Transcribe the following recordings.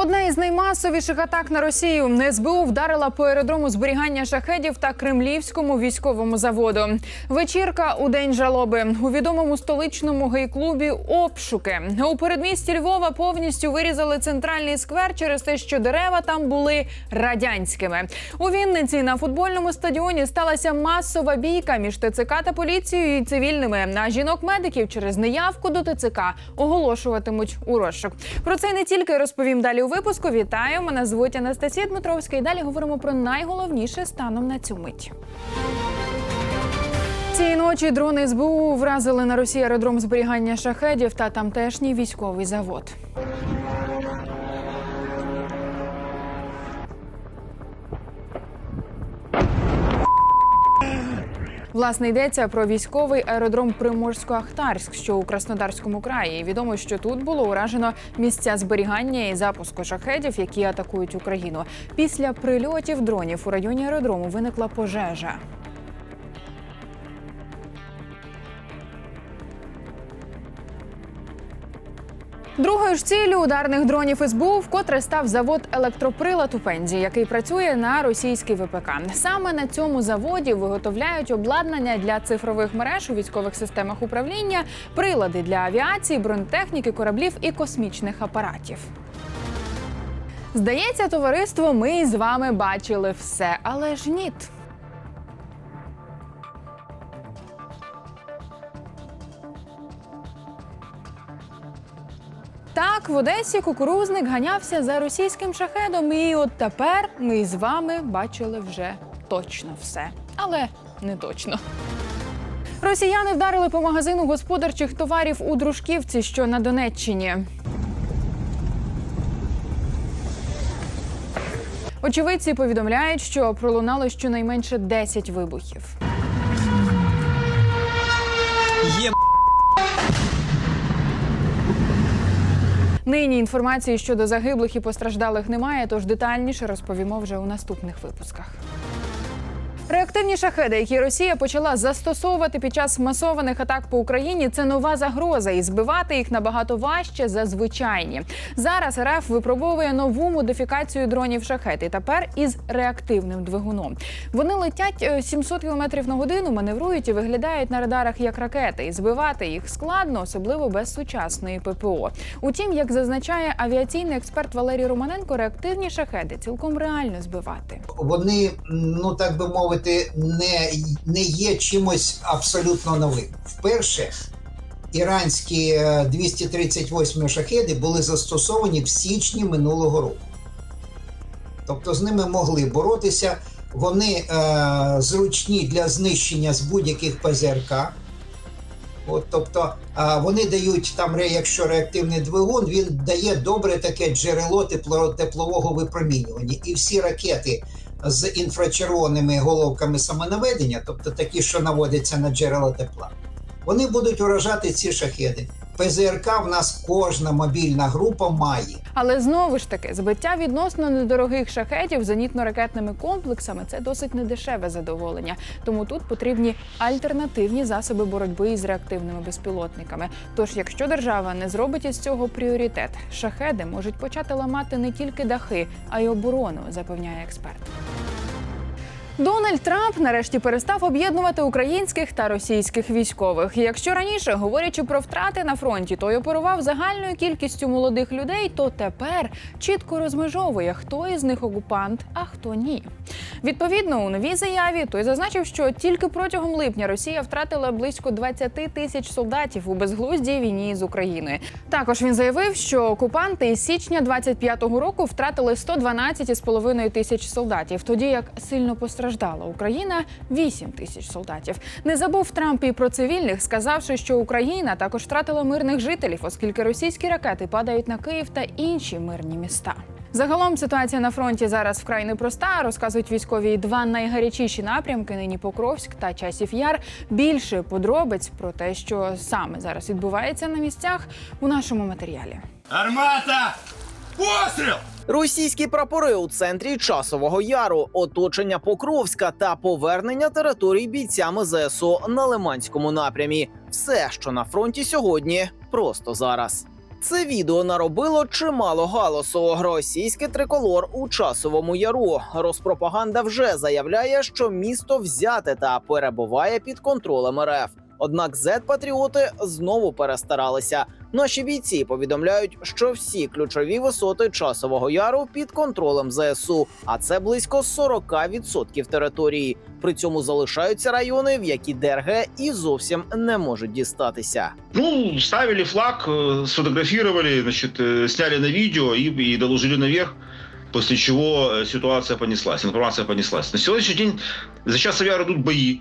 Одна із наймасовіших атак на Росію СБУ вдарила по аеродрому зберігання шахедів та кремлівському військовому заводу. Вечірка у день жалоби у відомому столичному гей-клубі обшуки у передмісті Львова повністю вирізали центральний сквер через те, що дерева там були радянськими. У Вінниці на футбольному стадіоні сталася масова бійка між ТЦК та поліцією і цивільними. А жінок-медиків через неявку до ТЦК оголошуватимуть у розшук. Про це не тільки розповім далі випуску. Вітаю! Мене звуть Анастасія Дмитровська. І далі говоримо про найголовніше станом на цю мить. Цієї ночі дрони СБУ вразили на Росії аеродром зберігання шахедів та тамтешній військовий завод. Власне йдеться про військовий аеродром Приморсько-Ахтарськ, що у Краснодарському краї. Відомо, що тут було уражено місця зберігання і запуску шахедів, які атакують Україну. Після прильотів дронів у районі аеродрому виникла пожежа. Другою ж ціллю ударних дронів СБУ вкотре став завод електроприлад у Пензі, який працює на російський ВПК. Саме на цьому заводі виготовляють обладнання для цифрових мереж у військових системах управління, прилади для авіації, бронетехніки, кораблів і космічних апаратів. Здається, товариство, ми з вами бачили все, але ж ніт. В Одесі кукурузник ганявся за російським шахедом, і от тепер ми з вами бачили вже точно все, але не точно. Росіяни вдарили по магазину господарчих товарів у Дружківці, що на Донеччині. Очевидці повідомляють, що пролунало щонайменше 10 вибухів. Нині інформації щодо загиблих і постраждалих немає, тож детальніше розповімо вже у наступних випусках. Реактивні шахеди, які Росія почала застосовувати під час масованих атак по Україні, це нова загроза, і збивати їх набагато важче за звичайні. Зараз РФ випробовує нову модифікацію дронів шахет, і тепер із реактивним двигуном. Вони летять е, 700 км на годину, маневрують і виглядають на радарах як ракети. І збивати їх складно, особливо без сучасної ППО. Утім, як зазначає авіаційний експерт Валерій Романенко, реактивні шахеди цілком реально збивати. вони, ну так би мовити, не, не є чимось абсолютно новим. Вперше іранські е, 238 шахеди були застосовані в січні минулого року. Тобто з ними могли боротися. Вони е, зручні для знищення з будь-яких ПЗРК. От, тобто е, вони дають там, якщо реактивний двигун, він дає добре таке джерело тепло, теплового випромінювання. І всі ракети з інфрачервоними головками самонаведення, тобто такі, що наводяться на джерела тепла, вони будуть уражати ці шахеди. ПЗРК в нас кожна мобільна група має. Але знову ж таки, збиття відносно недорогих шахетів зенітно-ракетними комплексами це досить недешеве задоволення. Тому тут потрібні альтернативні засоби боротьби із реактивними безпілотниками. Тож, якщо держава не зробить із цього пріоритет, шахеди можуть почати ламати не тільки дахи, а й оборону, запевняє експерт. Дональд Трамп нарешті перестав об'єднувати українських та російських військових. Якщо раніше, говорячи про втрати на фронті, той оперував загальною кількістю молодих людей, то тепер чітко розмежовує, хто із них окупант, а хто ні. Відповідно, у новій заяві той зазначив, що тільки протягом липня Росія втратила близько 20 тисяч солдатів у безглуздій війні з Україною. Також він заявив, що окупанти із січня 25-го року втратили 112,5 тисяч солдатів, тоді як сильно постраждала Україна 8 тисяч солдатів. Не забув Трамп і про цивільних, сказавши, що Україна також втратила мирних жителів, оскільки російські ракети падають на Київ та інші мирні міста. Загалом ситуація на фронті зараз вкрай непроста. Розказують військові два найгарячіші напрямки нині Покровськ та Часів Яр. Більше подробиць про те, що саме зараз відбувається на місцях у нашому матеріалі. Армата! Постріл! Російські прапори у центрі часового яру, оточення Покровська та повернення територій бійцями ЗСУ на Лиманському напрямі. Все, що на фронті сьогодні, просто зараз. Це відео наробило чимало галасу. Російський триколор у часовому яру. Розпропаганда вже заявляє, що місто взяте та перебуває під контролем РФ. Однак зет-патріоти знову перестаралися. Наші бійці повідомляють, що всі ключові висоти часового яру під контролем ЗСУ, а це близько 40% території. При цьому залишаються райони, в які ДРГ і зовсім не можуть дістатися. Ну, ставили флаг, э, сфотографировали, значит, э, сняли на видео и, и доложили наверх, после чего э, ситуация понеслась, информация понеслась. На сегодняшний день за час Яр идут бои.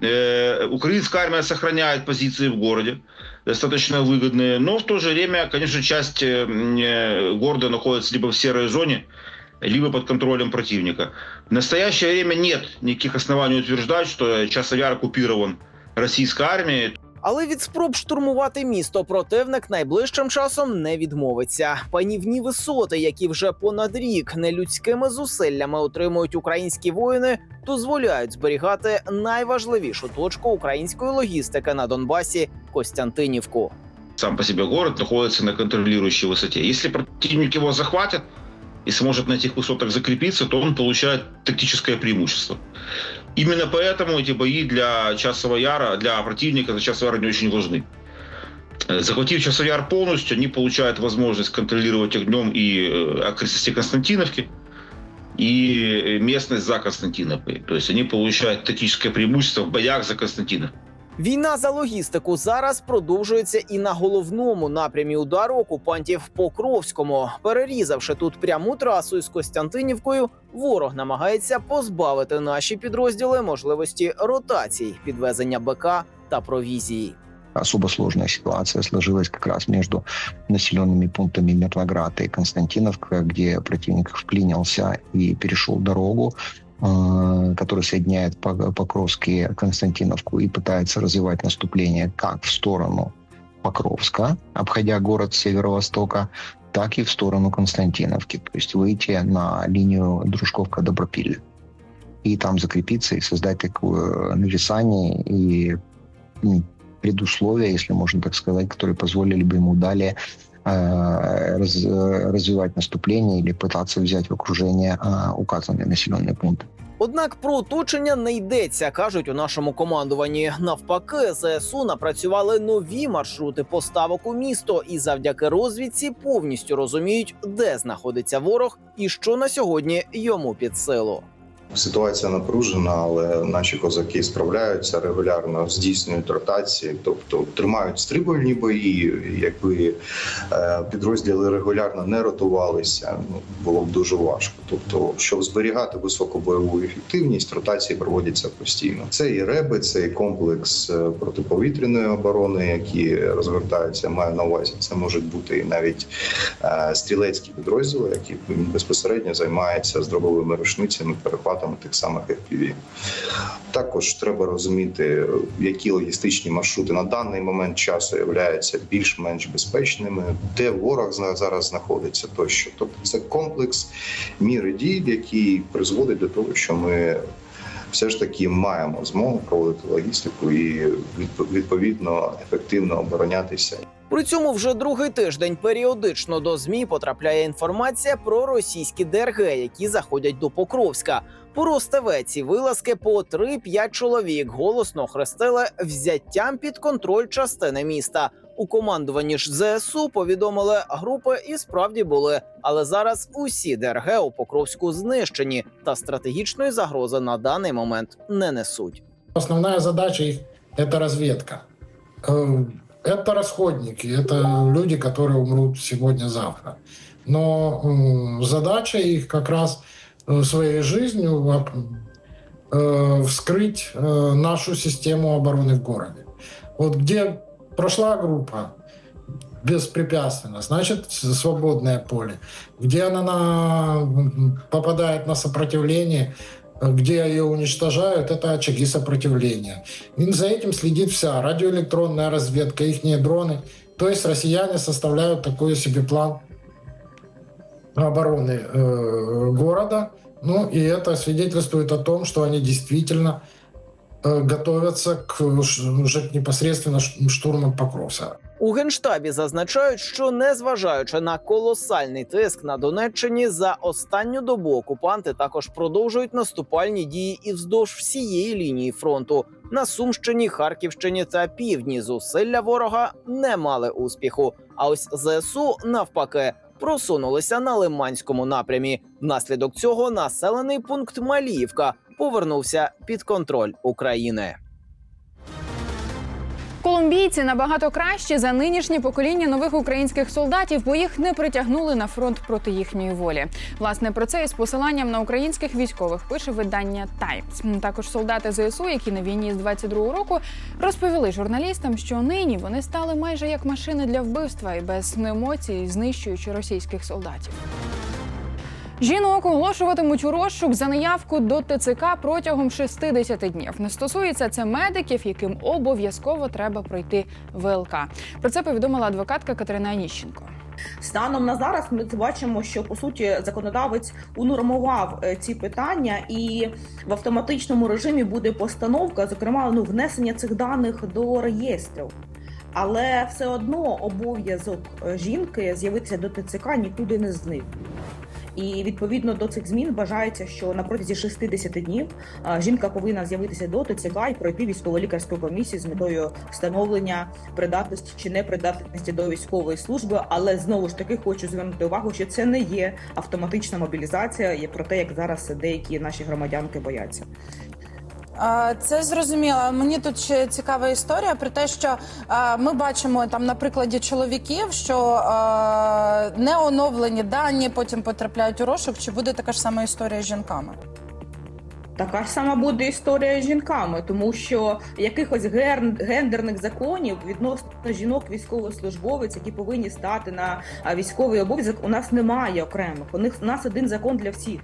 Э, Украинская армия сохраняет позиции в городе, достаточно выгодные, но в то же время, конечно, часть э, м, э, города находится либо в серой зоне, либо под контролем противника. В настоящее время нет никаких оснований утверждать, что Часовяр оккупирован российской армией. Але від спроб штурмувати місто противник найближчим часом не відмовиться. Панівні висоти, які вже понад рік нелюдськими зусиллями отримують українські воїни, дозволяють зберігати найважливішу точку української логістики на Донбасі Костянтинівку. сам по себе город находится на контролирующей высоте. Если противник его захватит и сможет на этих высотах закрепиться, то он получает тактическое преимущество. Именно поэтому эти бои для Часового Яра, для противника за Часового Яра не очень важны. Э, Захватив Часовой Яр полностью, они получают возможность контролировать огнем и э, окрестности Константиновки, и э, местность за Константиновкой. То есть они получают тактическое преимущество в боях за Константиновку. Війна за логістику зараз продовжується і на головному напрямі удару окупантів Покровському. Перерізавши тут пряму трасу із Костянтинівкою, ворог намагається позбавити наші підрозділи можливості ротацій, підвезення БК та провізії. особо сложная ситуация сложилась как раз между населенными пунктами Мирноград и Константиновка, где противник вклинился и перешел дорогу, э, которая соединяет Пок- Покровский и Константиновку и пытается развивать наступление как в сторону Покровска, обходя город с северо-востока, так и в сторону Константиновки, то есть выйти на линию Дружковка-Добропилля. И там закрепиться и создать такое нависание и предусловия, если можно так сказать, которые позволили бы ему далее э, раз- э, развивать наступление или пытаться взять в окружение э, указанные населенные пункты. Однак про оточення не йдеться, кажуть у нашому командуванні. Навпаки, ЗСУ напрацювали нові маршрути поставок у місто, і завдяки розвідці повністю розуміють, де знаходиться ворог і що на сьогодні йому під силу. Ситуація напружена, але наші козаки справляються регулярно, здійснюють ротації, тобто тримають стримувальні бої. Якби е, підрозділи регулярно не ротувалися, ну було б дуже важко. Тобто, щоб зберігати високу бойову ефективність, ротації проводяться постійно. Це і реби, це і комплекс е, протиповітряної оборони, які розгортаються. Маю на увазі. Це можуть бути і навіть е, стрілецькі підрозділи, які безпосередньо займаються з дробовими рушницями, перехватами тих самих FPV. Також треба розуміти, які логістичні маршрути на даний момент часу являються більш-менш безпечними, де ворог зараз знаходиться тощо. Тобто це комплекс міри дій, який призводить до того, що ми. Все ж таки маємо змогу проводити логістику і відповідно ефективно оборонятися При цьому вже другий тиждень періодично до змі потрапляє інформація про російські ДРГ, які заходять до Покровська. По ці вилазки по 3-5 чоловік голосно хрестили взяттям під контроль частини міста. У командуванні ж ЗСУ повідомили, групи і справді були, але зараз усі ДРГ у Покровську знищені та стратегічної загрози на даний момент не несуть. Основная задача их – это разведка. Это расходники, это люди, которые умрут сегодня-завтра. Но задача их как раз э, своей жизнью э, вскрыть э, нашу систему обороны в городе. Вот где прошла группа беспрепятственно, значит свободное поле. Где она на- попадает на сопротивление, где ее уничтожают, это очаги сопротивления. И за этим следит вся радиоэлектронная разведка, их дроны. То есть россияне составляют такой себе план обороны э, города. Ну и это свидетельствует о том, что они действительно готовятся к ш- уже непосредственно штурму Покровска. У генштабі зазначають, що незважаючи на колосальний тиск на Донеччині, за останню добу окупанти також продовжують наступальні дії і вздовж всієї лінії фронту. На Сумщині, Харківщині та півдні зусилля ворога не мали успіху. А ось ЗСУ навпаки просунулися на Лиманському напрямі. Внаслідок цього населений пункт Маліївка повернувся під контроль України. Колумбійці набагато кращі за нинішнє покоління нових українських солдатів, бо їх не притягнули на фронт проти їхньої волі. Власне про це із посиланням на українських військових пише видання Таймс. Також солдати ЗСУ, які на війні з 22-го року, розповіли журналістам, що нині вони стали майже як машини для вбивства і без емоцій, знищуючи російських солдатів. Жінок оголошуватимуть у розшук за неявку до ТЦК протягом 60 днів. Не стосується це медиків, яким обов'язково треба пройти ВЛК. Про це повідомила адвокатка Катерина Аніщенко. Станом на зараз ми бачимо, що по суті законодавець унормував е, ці питання, і в автоматичному режимі буде постановка, зокрема, ну внесення цих даних до реєстрів. Але все одно обов'язок е, жінки з'явитися до ТЦК нікуди не зник. І відповідно до цих змін вважається, що на протязі 60 днів жінка повинна з'явитися до ТЦК і пройти військово-лікарську комісію з метою встановлення придатності чи непридатності до військової служби. Але знову ж таки хочу звернути увагу, що це не є автоматична мобілізація, є про те, як зараз деякі наші громадянки бояться. Це зрозуміло. Мені тут ще цікава історія про те, що ми бачимо там на прикладі чоловіків, що не оновлені дані потім потрапляють у розшук. Чи буде така ж сама історія з жінками? Така ж сама буде історія з жінками, тому що якихось гендерних законів відносно жінок військовослужбовець, які повинні стати на військовий обов'язок, у нас немає окремих. У них у нас один закон для всіх.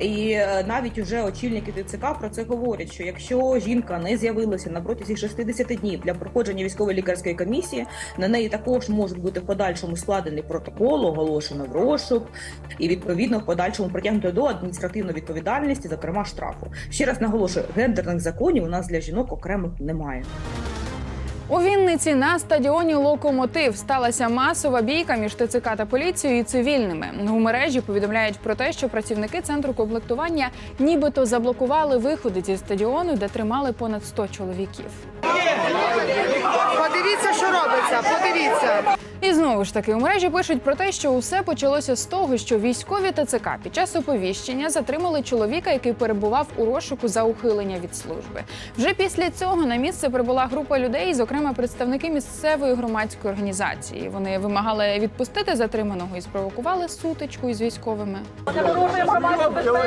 І е, навіть уже очільники ТЦК про це говорять: що якщо жінка не з'явилася на протязі 60 днів для проходження військово-лікарської комісії, на неї також можуть бути в подальшому складений протокол, оголошено в розшук, і відповідно в подальшому притягнуто до адміністративної відповідальності, зокрема штрафу. Ще раз наголошую, гендерних законів у нас для жінок окремих немає. У Вінниці на стадіоні Локомотив сталася масова бійка між ТЦК та поліцією і цивільними. У мережі повідомляють про те, що працівники центру комплектування нібито заблокували виходи зі стадіону, де тримали понад 100 чоловіків. Подивіться, що робиться. Подивіться. І знову ж таки у мережі пишуть про те, що усе почалося з того, що військові ТЦК під час оповіщення затримали чоловіка, який перебував у розшуку за ухилення від служби. Вже після цього на місце прибула група людей, зокрема представники місцевої громадської організації. Вони вимагали відпустити затриманого і спровокували сутичку із військовими. Порушуємо громадську безпеку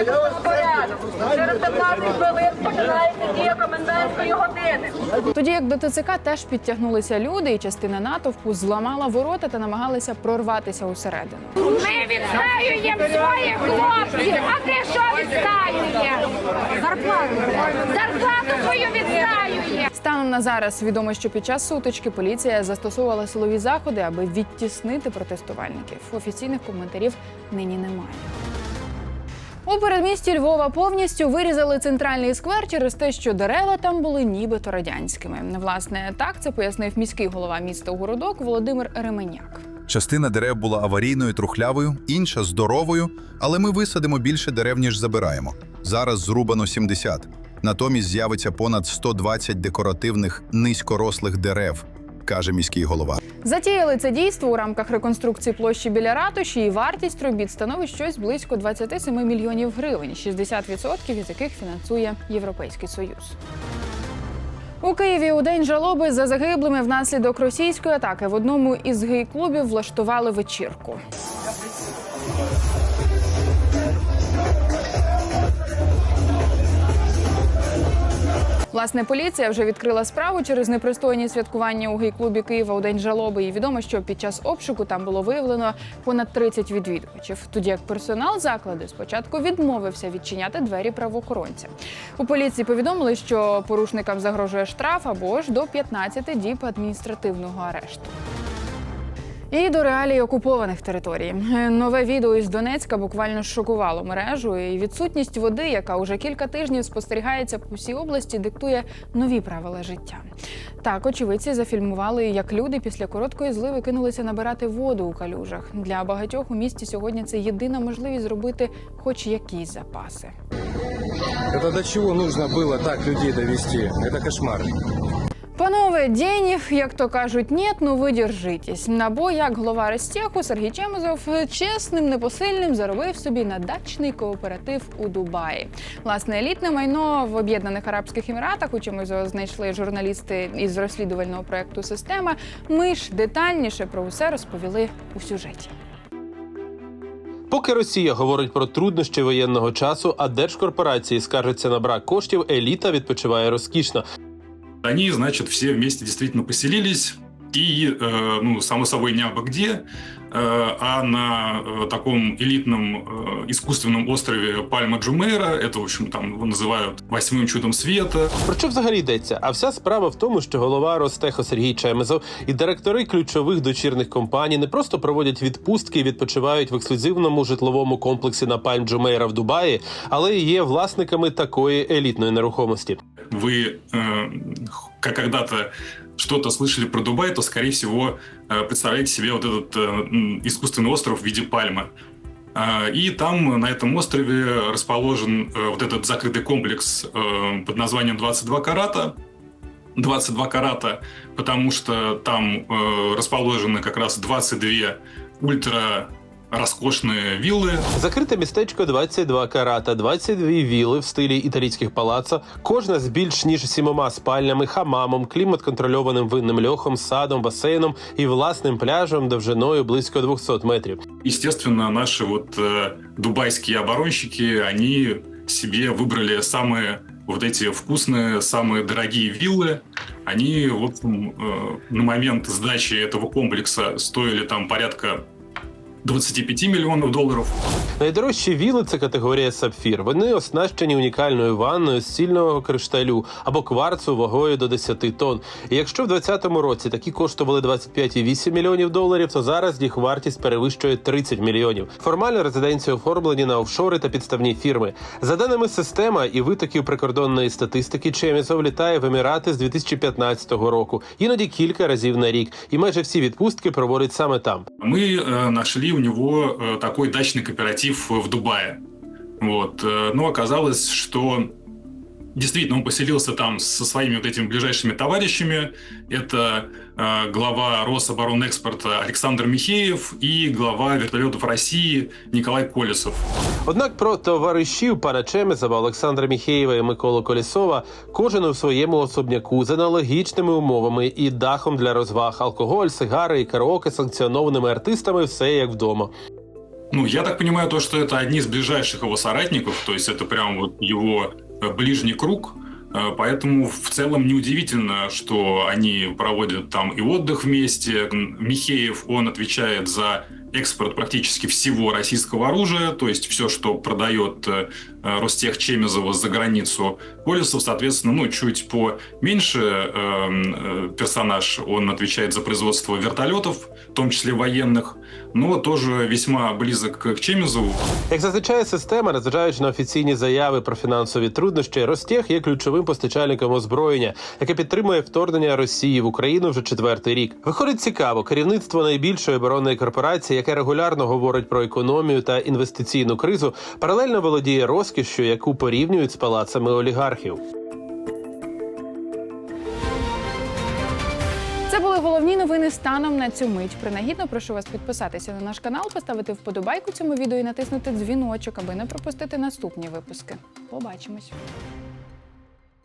порядок. Через 15 хвилин починається дія комендантської години. Тоді як до ТЦК теж підтягнулися люди, і частина натовпу зламала ворота та намагалися прорватися усередину. Ми відстаюємо своїх хлопців. А ти що відстаює? Зарплату. Зарплату свою відстаює. Станом на зараз відомо, що під час сутички поліція застосовувала силові заходи, аби відтіснити протестувальників. Офіційних коментарів нині немає. У передмісті Львова повністю вирізали центральний сквер через те, що дерева там були нібито радянськими. Власне, так це пояснив міський голова міста Городок Володимир Ременяк. Частина дерев була аварійною трухлявою, інша здоровою, але ми висадимо більше дерев, ніж забираємо. Зараз зрубано 70. Натомість з'явиться понад 120 декоративних низькорослих дерев, каже міський голова. Затіяли це дійство у рамках реконструкції площі біля ратуші, і вартість робіт становить щось близько 27 мільйонів гривень, 60% із яких фінансує Європейський Союз. У Києві у день жалоби за загиблими внаслідок російської атаки в одному із гей-клубів влаштували вечірку. Власне, поліція вже відкрила справу через непристойні святкування у гей-клубі Києва у день жалоби. І відомо, що під час обшуку там було виявлено понад 30 відвідувачів. Тоді як персонал закладу спочатку відмовився відчиняти двері правоохоронця. У поліції повідомили, що порушникам загрожує штраф або ж до 15 діб адміністративного арешту. І до реалій окупованих територій. Е, Нове відео із Донецька буквально шокувало мережу. І відсутність води, яка уже кілька тижнів спостерігається по всій області, диктує нові правила життя. Так, очевидці зафільмували, як люди після короткої зливи кинулися набирати воду у калюжах. Для багатьох у місті сьогодні це єдина можливість зробити хоч якісь запаси. Это до чего нужно было так людей довести? Это кошмар. Панове, денег, як то кажуть, нет, ну ви держитесь. Або як голова Ростеху Сергій Чемезов чесним, непосильним заробив собі на дачний кооператив у Дубаї. Власне, елітне майно в Об'єднаних Арабських Еміратах, у чому знайшли журналісти із розслідувального проекту Система. Ми ж детальніше про усе розповіли у сюжеті. Поки Росія говорить про труднощі воєнного часу, а держкорпорації скаржаться на брак коштів, еліта відпочиває розкішно. Они, значит, все вместе действительно поселились. И, э, ну, само собой, не абы где, э, а на э, таком элитном э, искусственном острове Пальма Джумейра. Это, в общем, там его называют восьмым чудом света. Про що взагалі йдеться? А вся справа в тому, що голова Ростеху Сергій Чемезов і директори ключових дочірних компаній не просто проводять відпустки і відпочивають в ексклюзивному житловому комплексі на Пальм Джумейра в Дубаї, але і є власниками такої елітної нерухомості. Вы, э, как когда-то что-то слышали про Дубай, то, скорее всего, э, представляете себе вот этот э, искусственный остров в виде пальмы. А, И там, на этом острове, расположен э, вот этот закрытый комплекс э, под названием 22 карата. 22 карата, потому что там э, расположены как раз 22 ультра роскошные виллы. Закрите містечко 22 карата, 22 віли в стилі італійських палаццо, кожна з більш ніж сімома спальнями, хамамом, клімат-контрольованим винним льохом, садом, басейном і власним пляжем довжиною близько 200 метрів. Естественно, наши вот э, дубайские оборонщики, они себе выбрали самые вот эти вкусные, самые дорогие виллы. Они, в общем, э, на момент сдачи этого комплекса стоили там порядка 25 миллионов долларов. Найдорожчі віли це категорія сапфір. Вони оснащені унікальною ванною з сильного кришталю або кварцу вагою до 10 тонн. І якщо в 2020 році такі коштували 25,8 мільйонів доларів, то зараз їх вартість перевищує 30 мільйонів. Формально резиденції оформлені на офшори та підставні фірми. За даними система і витоків прикордонної статистики, Чемізов літає в Емірати з 2015 року, іноді кілька разів на рік, і майже всі відпустки проводить саме там. Э, нашли у него э, такой дачный кооператив в Дубае. Вот. э, Но оказалось, что действительно он поселился там со своими вот этими ближайшими товарищами. Это э, глава Рособоронэкспорта Александр Михеев и глава вертолетов России Николай Колесов. Однак про товаришів пана Чемезова, Олександра Міхеєва і Миколу Колісова кожен у своєму особняку з аналогічними умовами і дахом для розваг, алкоголь, сигари і караоке санкціонованими артистами все як вдома. Ну, я так понимаю, то, что это одни из ближайших его соратников, то есть это прям вот его э, ближний круг, Э, Поэтому в целом неудивительно, что они проводят там и отдых вместе. Михеев, он отвечает за экспорт практически всего российского оружия, то есть все, что продает э, э, Ростех Чемезова за границу. Колесов, соответственно, ну, чуть поменьше эм, э, персонаж, он отвечает за производство вертолетов, в том числе военных, но тоже весьма близок к Чемезову. Як зазначає система, незважаючи на офіційні заяви про фінансові труднощі, Ростех є ключовим постачальником озброєння, яке підтримує вторгнення Росії в Україну вже четвертий рік. Виходить цікаво, керівництво найбільшої оборонної корпорації, яке регулярно говорить про економію та інвестиційну кризу, паралельно володіє розкішшю, яку порівнюють з палацами олігархів. Новини станом на цю мить. Принагідно прошу вас підписатися на наш канал, поставити вподобайку цьому відео і натиснути дзвіночок, аби не пропустити наступні випуски. Побачимось.